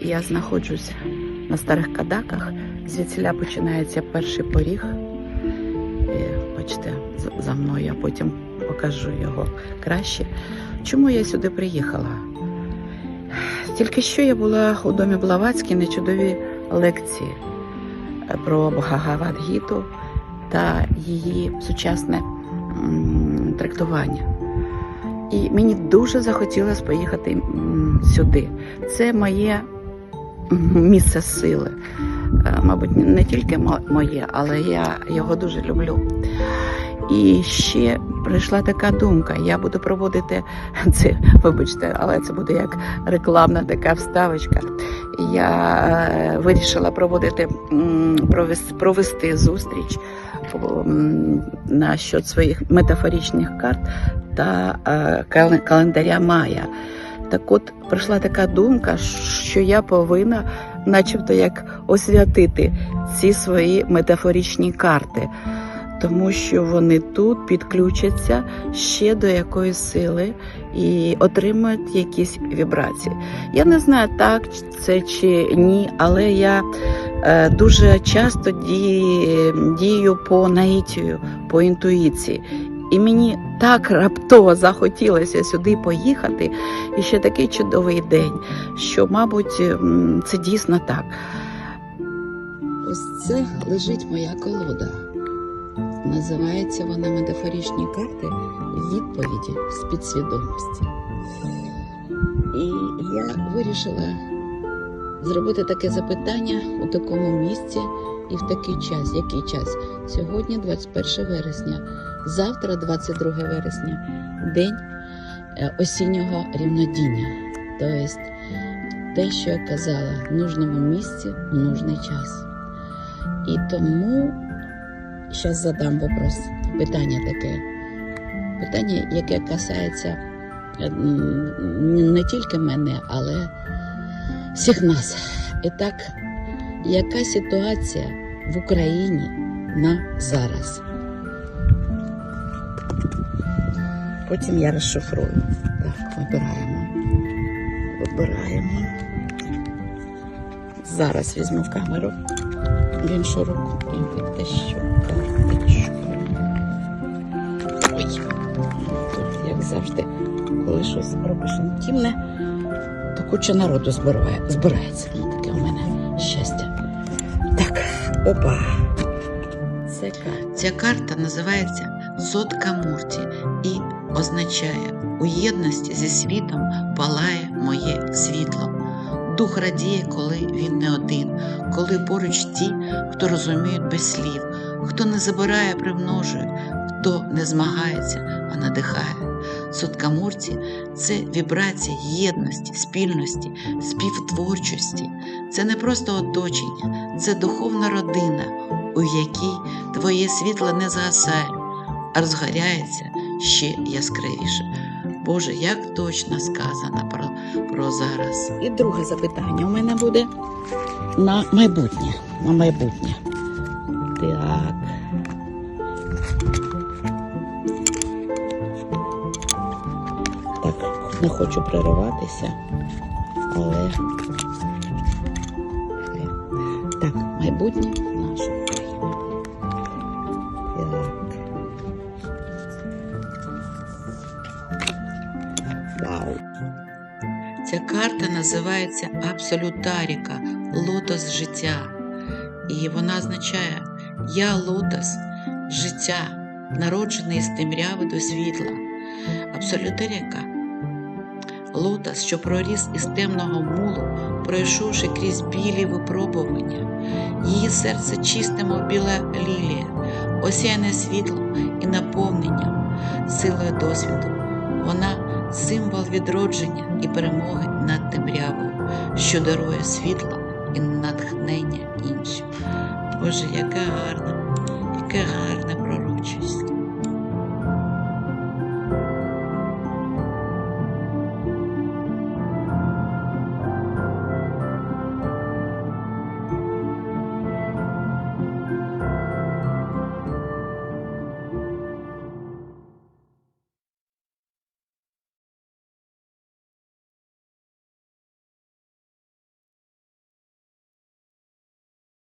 я знаходжусь на старих кадаках. Звідсіля починається перший поріг. Е, Бачите, за- мною я потім покажу його краще. Чому я сюди приїхала? Тільки що я була у домі Блаватській на чудовій лекції е, про Бхагавад-гіту та її сучасне трактування. І мені дуже захотілося поїхати сюди. Це моє місце сили. Е, Мабуть, не тільки моє, але я його дуже люблю. І ще прийшла така думка: я буду проводити це, вибачте, але це буде як рекламна така вставочка. Я е, вирішила проводити провести, зустріч на щодо своїх метафоричних карт та е, календаря Майя. Так от прийшла така думка, що я повинна, начебто, як освятити ці свої метафоричні карти, тому що вони тут підключаться ще до якоїсь сили і отримують якісь вібрації. Я не знаю, так це чи ні, але я е, дуже часто дію, дію по наїтію, по інтуїції. І мені так раптово захотілося сюди поїхати, і ще такий чудовий день, що, мабуть, це дійсно так. Ось це лежить моя колода. Називається вона метафоричні карти відповіді з підсвідомості. І я вирішила зробити таке запитання у такому місці і в такий час. Який час? Сьогодні 21 вересня, завтра, 22 вересня, день е, осіннього рівнодіння. Тобто те, що я казала, в нужному місці, в нужний час. І тому зараз задам вопрос, питання таке. Питання, яке касається е, не тільки мене, але всіх нас. І так, яка ситуація в Україні на зараз? Потім я розшифрую. Так, вибираємо. Вибираємо. Зараз візьму в камеру в іншу руку і витащу карточку. Ой, як завжди, коли щось робиш інтимне, то куча народу збирає, збирається. Ну, таке у мене щастя. Так, опа. Ця карта називається Сотка Мурті і означає у єдності зі світом палає моє світло. Дух радіє, коли він не один, коли поруч ті, хто розуміють без слів, хто не забирає, примножує, хто не змагається, а надихає. Сотка Мурті – це вібрація єдності, спільності, співтворчості. Це не просто оточення, це духовна родина, у якій твоє світло не згасає, а розгоряється ще яскравіше. Боже, як точно сказано про, про зараз. І друге запитання у мене буде на майбутнє. На майбутнє. Так. Так, не хочу перериватися, але. Так, майбутнє Ця карта називається Абсолютаріка, лотос життя. І вона означає Я лотос життя, народжений з темряви до світла. Абсолютаріка лотос, що проріс із темного мулу, пройшовши крізь білі випробування. Її серце чисте, мов біла лілія, осяяне світлом і наповненням, силою досвіду. Вона символ відродження і перемоги над темрявою, що дарує світло і натхнення іншим. Боже, яка гарна, яка гарна.